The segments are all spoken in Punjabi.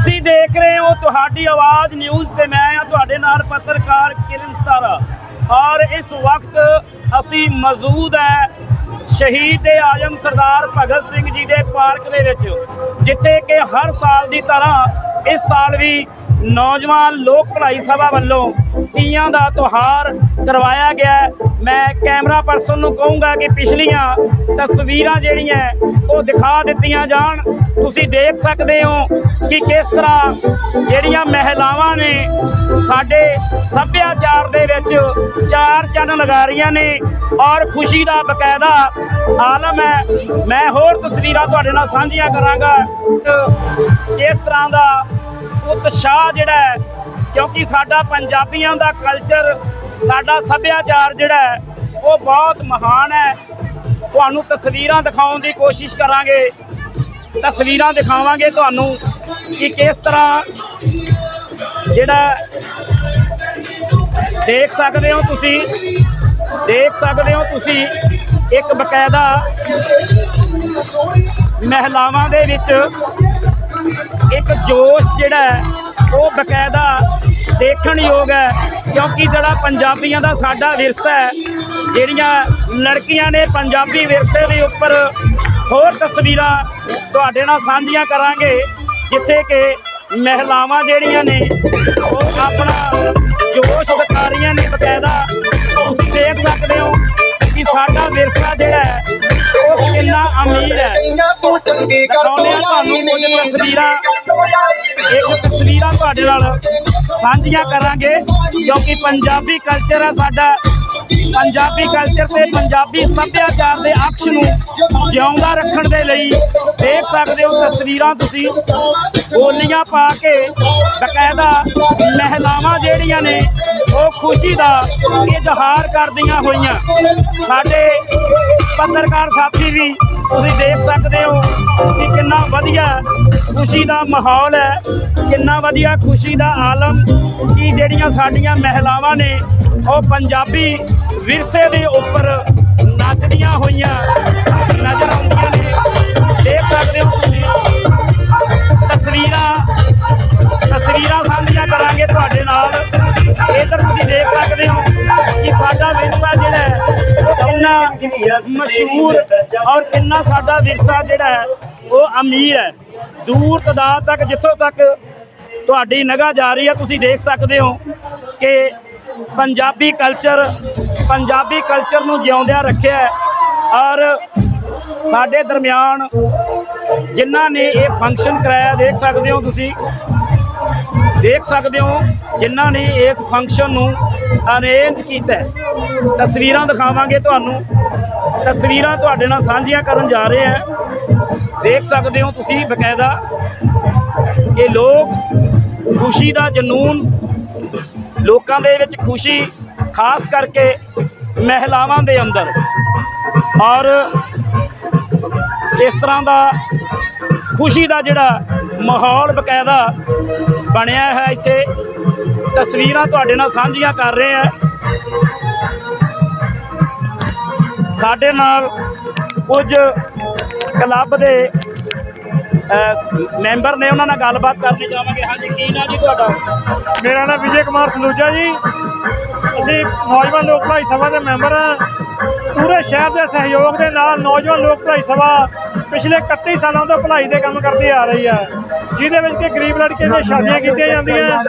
ਤੁਸੀਂ ਦੇਖ ਰਹੇ ਹੋ ਤੁਹਾਡੀ ਆਵਾਜ਼ ਨਿਊਜ਼ ਤੇ ਮੈਂ ਆ ਤੁਹਾਡੇ ਨਾਲ ਪੱਤਰਕਾਰ ਕਿਰਨ ਸਤਾਰਾ। ਔਰ ਇਸ ਵਕਤ ਅਸੀਂ ਮੌਜੂਦ ਹੈ ਸ਼ਹੀਦ ਏ ਆਜਮ ਸਰਦਾਰ ਭਗਤ ਸਿੰਘ ਜੀ ਦੇ ਪਾਰਕ ਦੇ ਵਿੱਚ, ਜਿੱਥੇ ਕਿ ਹਰ ਸਾਲ ਦੀ ਤਰ੍ਹਾਂ ਇਸ ਸਾਲ ਵੀ ਨੌਜਵਾਨ ਲੋਕ ਭਲਾਈ ਸਭਾ ਵੱਲੋਂ ਤੀਆਂ ਦਾ ਤਿਉਹਾਰ ਕਰਵਾਇਆ ਗਿਆ ਮੈਂ ਕੈਮਰਾ ਪਰਸਨ ਨੂੰ ਕਹੂੰਗਾ ਕਿ ਪਿਛਲੀਆਂ ਤਸਵੀਰਾਂ ਜਿਹੜੀਆਂ ਉਹ ਦਿਖਾ ਦਿੱਤੀਆਂ ਜਾਣ। ਤੁਸੀਂ ਦੇਖ ਸਕਦੇ ਹੋ ਕਿ ਕਿਸ ਤਰ੍ਹਾਂ ਜਿਹੜੀਆਂ ਮਹਿਲਾਵਾਂ ਨੇ ਸਾਡੇ ਸੱਭਿਆਚਾਰ ਦੇ ਵਿੱਚ ਚਾਰ ਚੰਨ ਲਗਾ ਰਹੀਆਂ ਨੇ ਔਰ ਖੁਸ਼ੀ ਦਾ ਬਕਾਇਦਾ ਆਲਮ ਹੈ। ਮੈਂ ਹੋਰ ਤਸਵੀਰਾਂ ਤੁਹਾਡੇ ਨਾਲ ਸਾਂਝੀਆਂ ਕਰਾਂਗਾ। ਕਿ ਇਸ ਤਰ੍ਹਾਂ ਦਾ ਉਤਸ਼ਾਹ ਜਿਹੜਾ ਹੈ, ਕਿਉਂਕਿ ਸਾਡਾ ਪੰਜਾਬੀਆਂ ਦਾ ਕਲਚਰ ਸਾਡਾ ਸੱਭਿਆਚਾਰ ਜਿਹੜਾ ਹੈ, ਉਹ ਬਹੁਤ ਮਹਾਨ ਹੈ। ਤੁਹਾਨੂੰ ਤਸਵੀਰਾਂ ਦਿਖਾਉਣ ਦੀ ਕੋਸ਼ਿਸ਼ ਕਰਾਂਗੇ। ਤਸਵੀਰਾਂ ਦਿਖਾਵਾਂਗੇ ਤੁਹਾਨੂੰ ਕਿ ਕਿਸ ਤਰ੍ਹਾਂ ਜਿਹੜਾ ਦੇਖ ਸਕਦੇ ਹੋ ਤੁਸੀਂ, ਦੇਖ ਸਕਦੇ ਹੋ ਤੁਸੀਂ ਇੱਕ ਬਕਾਇਦਾ ਮਹਿਲਾਵਾਂ ਦੇ ਵਿੱਚ ਇੱਕ ਜੋਸ਼ ਜਿਹੜਾ ਹੈ, ਉਹ ਬਕਾਇਦਾ ਦੇਖਣ ਯੋਗ ਹੈ, ਕਿਉਂਕਿ ਜਿਹੜਾ ਪੰਜਾਬੀਆਂ ਦਾ ਸਾਡਾ ਵਿਰਸਾ ਹੈ, ਜਿਹੜੀਆਂ ਲੜਕੀਆਂ ਨੇ ਪੰਜਾਬੀ ਵਿਰਸੇ ਦੇ ਉੱਪਰ ਹੋਰ ਤਸਵੀਰਾਂ ਤੁਹਾਡੇ ਨਾਲ ਸਾਂਝੀਆਂ ਕਰਾਂਗੇ, ਜਿੱਥੇ ਕਿ ਮਹਿਲਾਵਾਂ ਜਿਹੜੀਆਂ ਨੇ, ਉਹ ਆਪਣਾ ਜੋਸ਼ ਦਿਖਾ ਨੇ ਬਕਾਇਦਾ। ਤੁਸੀਂ ਦੇਖ ਸਕਦੇ ਹੋ ਕਿ ਸਾਡਾ ਵਿਰਸਾ ਜਿਹੜਾ ਹੈ, ਉਹ ਕਿੰਨਾ ਅਮੀਰ ਚੰਗੀ ਕਰ ਤੁਹਾਨੂੰ ਕੁਝ ਤਸਵੀਰਾਂ ਇੱਕ ਤਸਵੀਰਾਂ ਤੁਹਾਡੇ ਨਾਲ ਸਾਂਝੀਆਂ ਕਰਾਂਗੇ ਕਿਉਂਕਿ ਪੰਜਾਬੀ ਕਲਚਰ ਹੈ ਸਾਡਾ। ਪੰਜਾਬੀ ਕਲਚਰ ਤੇ ਪੰਜਾਬੀ ਸੱਭਿਆਚਾਰ ਦੇ ਅਕਸ਼ ਨੂੰ ਜਿਉਂਦਾ ਰੱਖਣ ਦੇ ਲਈ ਦੇਖ ਸਕਦੇ ਹੋ ਤਸਵੀਰਾਂ ਤੁਸੀਂ। ਬੋਲੀਆਂ ਪਾ ਕੇ ਬਕਾਇਦਾ ਮਹਿਲਾਵਾਂ ਜਿਹੜੀਆਂ ਨੇ ਉਹ ਖੁਸ਼ੀ ਦਾ ਇਜ਼ਹਾਰ ਕਰਦੀਆਂ ਹੋਈਆਂ। ਸਾਡੇ ਪੱਤਰਕਾਰ ਸਾਥੀ ਵੀ ਤੁਸੀਂ ਦੇਖ ਸਕਦੇ ਹੋ ਕਿ ਕਿੰਨਾ ਵਧੀਆ ਖੁਸ਼ੀ ਦਾ ਮਾਹੌਲ ਹੈ, ਕਿੰਨਾ ਵਧੀਆ ਖੁਸ਼ੀ ਦਾ ਆਲਮ ਕਿ ਜਿਹੜੀਆਂ ਸਾਡੀਆਂ ਮਹਿਲਾਵਾਂ ਨੇ, ਉਹ ਪੰਜਾਬੀ ਵਿਰਸੇ ਦੇ ਉੱਪਰ ਨੱਚਦੀਆਂ ਹੋਈਆਂ। ਕਿੰਨਾ ਮਸ਼ਹੂਰ ਔਰ ਕਿੰਨਾ ਸਾਡਾ ਵਿਰਸਾ ਜਿਹੜਾ ਹੈ, ਉਹ ਅਮੀਰ ਹੈ। ਦੂਰ ਤਦਾਦ ਤੱਕ, ਜਿੱਥੋਂ ਤੱਕ ਤੁਹਾਡੀ ਨਿਗਾਹ ਜਾ ਰਹੀ ਹੈ, ਤੁਸੀਂ ਦੇਖ ਸਕਦੇ ਹੋ ਕਿ ਪੰਜਾਬੀ ਕਲਚਰ ਪੰਜਾਬੀ ਕਲਚਰ ਨੂੰ ਜਿਉਂਦਿਆਂ ਰੱਖਿਆ ਔਰ ਸਾਡੇ ਦਰਮਿਆਨ ਜਿਨ੍ਹਾਂ ਨੇ ਇਹ ਫੰਕਸ਼ਨ ਕਰਾਇਆ, ਦੇਖ ਸਕਦੇ ਹੋ ਤੁਸੀਂ। ਦੇਖ ਸਕਦੇ ਹੋ ਜਿਨ੍ਹਾਂ ਨੇ ਇਸ ਫੰਕਸ਼ਨ ਨੂੰ ਅਰੇਂਜ ਕੀਤਾ ਤਸਵੀਰਾਂ ਦਿਖਾਵਾਂਗੇ ਤੁਹਾਨੂੰ। ਤਸਵੀਰਾਂ ਤੁਹਾਡੇ ਨਾਲ ਸਾਂਝੀਆਂ ਕਰਨ ਜਾ ਰਹੇ ਹਾਂ। ਦੇਖ ਸਕਦੇ ਹੋ ਤੁਸੀਂ ਬਕਾਇਦਾ ਕਿ ਲੋਕ ਖੁਸ਼ੀ ਦਾ ਜਨੂਨ, ਲੋਕਾਂ ਦੇ ਵਿੱਚ ਖੁਸ਼ੀ, ਖਾਸ ਕਰਕੇ ਮਹਿਲਾਵਾਂ ਦੇ ਅੰਦਰ। ਔਰ ਇਸ ਤਰ੍ਹਾਂ ਦਾ ਖੁਸ਼ੀ ਦਾ ਜਿਹੜਾ ਮਾਹੌਲ ਬਕਾਇਦਾ ਬਣਿਆ ਹੈ ਇੱਥੇ। ਤਸਵੀਰਾਂ ਤੁਹਾਡੇ ਨਾਲ ਸਾਂਝੀਆਂ ਕਰ ਰਹੇ ਆ ਸਾਡੇ ਨਾਲ ਕੁਝ ਕਲੱਬ ਦੇ ਮੈਂਬਰ ਨੇ ਉਹਨਾਂ ਨਾਲ ਗੱਲਬਾਤ ਕਰਨੀ ਚਾਹਾਂਗੇ। ਹਾਂਜੀ, ਕੀ ਨਾਂ ਜੀ ਤੁਹਾਡਾ? ਮੇਰਾ ਨਾਮ ਵਿਜੇ ਕੁਮਾਰ ਸਲੂਜਾ ਜੀ। ਅਸੀਂ ਨੌਜਵਾਨ ਲੋਕ ਭਾਈ ਸਭਾ ਦੇ ਮੈਂਬਰ ਹਾਂ। ਪੂਰੇ ਸ਼ਹਿਰ ਦੇ ਸਹਿਯੋਗ ਦੇ ਨਾਲ ਨੌਜਵਾਨ ਲੋਕ ਭਲਾਈ ਸਭਾ ਪਿਛਲੇ 31 ਸਾਲਾਂ ਤੋਂ ਭਲਾਈ ਦੇ ਕੰਮ ਕਰਦੀ ਆ ਰਹੀ ਹੈ। ਜਿਹਦੇ ਵਿੱਚ ਕਿ ਗਰੀਬ ਲੜਕੀਆਂ ਦੀਆਂ ਸ਼ਾਦੀਆਂ ਕੀਤੀਆਂ ਜਾਂਦੀਆਂ।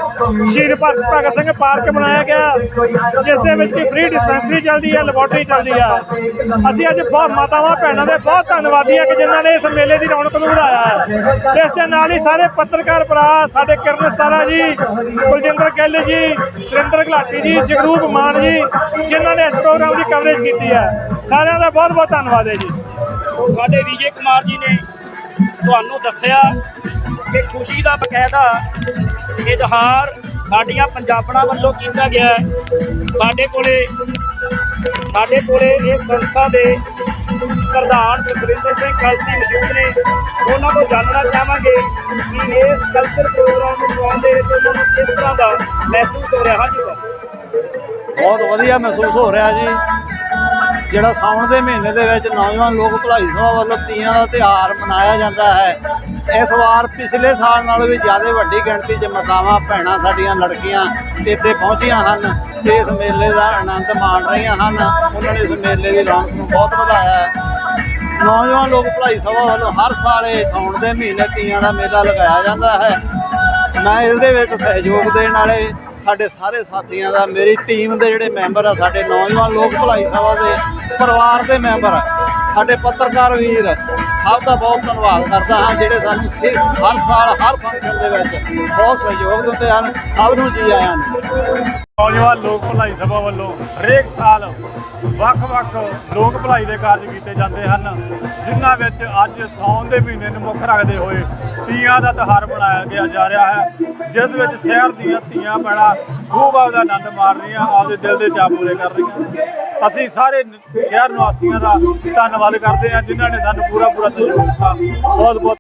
ਸ਼ਹੀਦ ਭਗਤ ਭਗਤ ਸਿੰਘ ਪਾਰਕ ਬਣਾਇਆ ਗਿਆ। ਜਿਸ ਦੇ ਵਿੱਚ ਕਿ ਫ੍ਰੀ ਡਿਸਪੈਂਸਰੀ ਚੱਲਦੀ ਹੈ, ਲੈਬੋਰਟਰੀ ਚੱਲਦੀ ਆ ਅਸੀਂ ਅੱਜ ਬਹੁਤ ਮਾਤਾਵਾਂ, ਭੈਣਾਂ ਦੇ ਬਹੁਤ ਧੰਨਵਾਦੀ ਹਾਂ ਕਿ ਜਿਨ੍ਹਾਂ ਨੇ ਇਸ ਮੇਲੇ ਦੀ ਰੌਣਕ ਨੂੰ ਵਧਾਇਆ ਹੈ। ਇਸ ਦੇ ਨਾਲ ਹੀ ਸਾਰੇ ਪੱਤਰਕਾਰ ਭਰਾ, ਸਾਡੇ ਕਿਰਨ ਸਤਾਰਾ ਜੀ, ਕੁਲਜਿੰਦਰ ਗਿੱਲ ਜੀ, ਸੁਰਿੰਦਰ ਘਲਾਟੀ ਜੀ, ਜਗਰੂਪ ਮਾਨ ਜੀ, ਜਿਨ੍ਹਾਂ ਨੇ ਇਸ ਪ੍ਰੋਗਰਾਮ ਦੀ ਕਵਰੇਜ ਕੀਤੀ ਹੈ। ਸਾਰਿਆਂ ਦਾ ਬਹੁਤ ਬਹੁਤ ਧੰਨਵਾਦ ਹੈ ਜੀ। ਸਾਡੇ ਵਿਜੇ ਕੁਮਾਰ ਜੀ ਨੇ ਤੁਹਾਨੂੰ ਦੱਸਿਆ ਕਿ ਖੁਸ਼ੀ ਦਾ ਬਕਾਇਦਾ ਇਜ਼ਹਾਰ ਸਾਡੀਆਂ ਪੰਜਾਬਣਾਂ ਵੱਲੋਂ ਕੀਤਾ ਗਿਆ ਹੈ। ਸਾਡੇ ਕੋਲੇ ਸਾਡੇ ਕੋਲੇ ਇਹ ਸੰਸਥਾ ਦੇ ਪ੍ਰਧਾਨ ਸੁਖਵਿੰਦਰ ਸਿੰਘ ਖਾਲਸੀ ਮੌਜੂਦ ਨੇ। ਉਹਨਾਂ ਤੋਂ ਜਾਣਨਾ ਚਾਹਾਂਗੇ ਕਿ ਇਸ ਕਲਚਰ ਪ੍ਰੋਗਰਾਮ ਨੂੰ ਕਰਵਾਉਣ ਦੇ ਵਿੱਚ ਉਹਨਾਂ ਨੂੰ ਕਿਸ ਤਰ੍ਹਾਂ ਦਾ ਮਹਿਸੂਸ ਹੋ ਰਿਹਾ। ਜੀ ਸਰ। ਬਹੁਤ ਵਧੀਆ ਮਹਿਸੂਸ ਹੋ ਰਿਹਾ ਜੀ। ਜਿਹੜਾ ਸਾਉਣ ਦੇ ਮਹੀਨੇ ਦੇ ਵਿੱਚ ਨੌਜਵਾਨ ਲੋਕ ਭਲਾਈ ਸਭਾ ਵੱਲੋਂ ਤੀਆਂ ਦਾ ਤਿਉਹਾਰ ਮਨਾਇਆ ਜਾਂਦਾ ਹੈ, ਇਸ ਵਾਰ ਪਿਛਲੇ ਸਾਲ ਨਾਲੋਂ ਵੀ ਜ਼ਿਆਦਾ ਵੱਡੀ ਗਿਣਤੀ 'ਚ ਮਾਤਾਵਾਂ, ਭੈਣਾਂ ਸਾਡੀਆਂ ਲੜਕੀਆਂ ਇੱਥੇ ਪਹੁੰਚੀਆਂ ਹਨ ਤੇ ਇਸ ਮੇਲੇ ਦਾ ਆਨੰਦ ਮਾਣ ਰਹੀਆਂ ਹਨ। ਉਹਨਾਂ ਨੇ ਇਸ ਮੇਲੇ ਦੀ ਰੌਣਕ ਨੂੰ ਬਹੁਤ ਵਧਾਇਆ ਹੈ। ਨੌਜਵਾਨ ਲੋਕ ਭਲਾਈ ਸਭਾ ਵੱਲੋਂ ਹਰ ਸਾਲ ਇਹ ਸਾਉਣ ਦੇ ਮਹੀਨੇ ਤੀਆਂ ਦਾ ਮੇਲਾ ਲਗਾਇਆ ਜਾਂਦਾ ਹੈ। ਮੈਂ ਇਹਦੇ ਵਿੱਚ ਸਹਿਯੋਗ ਦੇਣ ਵਾਲੇ ਸਾਡੇ ਸਾਰੇ ਸਾਥੀਆਂ ਦਾ, ਮੇਰੀ ਟੀਮ ਦੇ ਜਿਹੜੇ ਮੈਂਬਰ ਆ, ਸਾਡੇ ਨੌਜਵਾਨ ਲੋਕ ਭਲਾਈ ਸਭਾ ਦੇ ਪਰਿਵਾਰ ਦੇ ਮੈਂਬਰ ਸਾਡੇ ਪੱਤਰਕਾਰ ਵੀਰ, ਸਭ ਦਾ ਬਹੁਤ ਧੰਨਵਾਦ ਕਰਦਾ ਹਾਂ, ਜਿਹੜੇ ਸਾਨੂੰ ਹਰ ਸਾਲ, ਹਰ ਫੰਕਸ਼ਨ ਦੇ ਵਿੱਚ ਬਹੁਤ ਸਹਿਯੋਗ ਦਿੰਦੇ ਹਨ, ਸਭ ਨੂੰ ਜੀ ਆਇਆਂ ਨੂੰ। ਨੌਜਵਾਨ ਲੋਕ ਭਲਾਈ ਸਭਾ ਵੱਲੋਂ ਹਰੇਕ ਸਾਲ ਵੱਖ-ਵੱਖ ਲੋਕ ਭਲਾਈ ਦੇ ਕਾਰਜ ਕੀਤੇ ਜਾਂਦੇ ਹਨ, ਜਿਨ੍ਹਾਂ ਵਿੱਚ ਅੱਜ ਸੌਣ ਦੇ ਮਹੀਨੇ ਨੂੰ ਮੁੱਖ ਰੱਖਦੇ ਹੋਏ ਤੀਆਂ ਦਾ ਤਿਉਹਾਰ ਮਨਾਇਆ ਗਿਆ ਜਾ ਰਿਹਾ ਹੈ, ਜਿਸ ਵਿੱਚ ਸ਼ਹਿਰ ਦੀਆਂ ਧੀਆਂ ਭੈਣਾਂ ਖੂਬ ਦਾ ਆਨੰਦ ਮਾਣ ਰਹੀਆਂ, ਆਪਦੇ ਦਿਲ ਦੇ ਚਾਅ ਪੂਰੇ ਕਰ ਰਹੀਆਂ। ਅਸੀਂ ਸਾਰੇ ਸ਼ਹਿਰ ਨਿਵਾਸੀਆਂ ਦਾ ਧੰਨਵਾਦ ਕਰਦੇ ਹਾਂ, ਜਿਨ੍ਹਾਂ ਨੇ ਸਾਨੂੰ ਪੂਰਾ ਪੂਰਾ ਸਹਿਯੋਗ ਦਿੱਤਾ। ਬਹੁਤ ਬਹੁਤ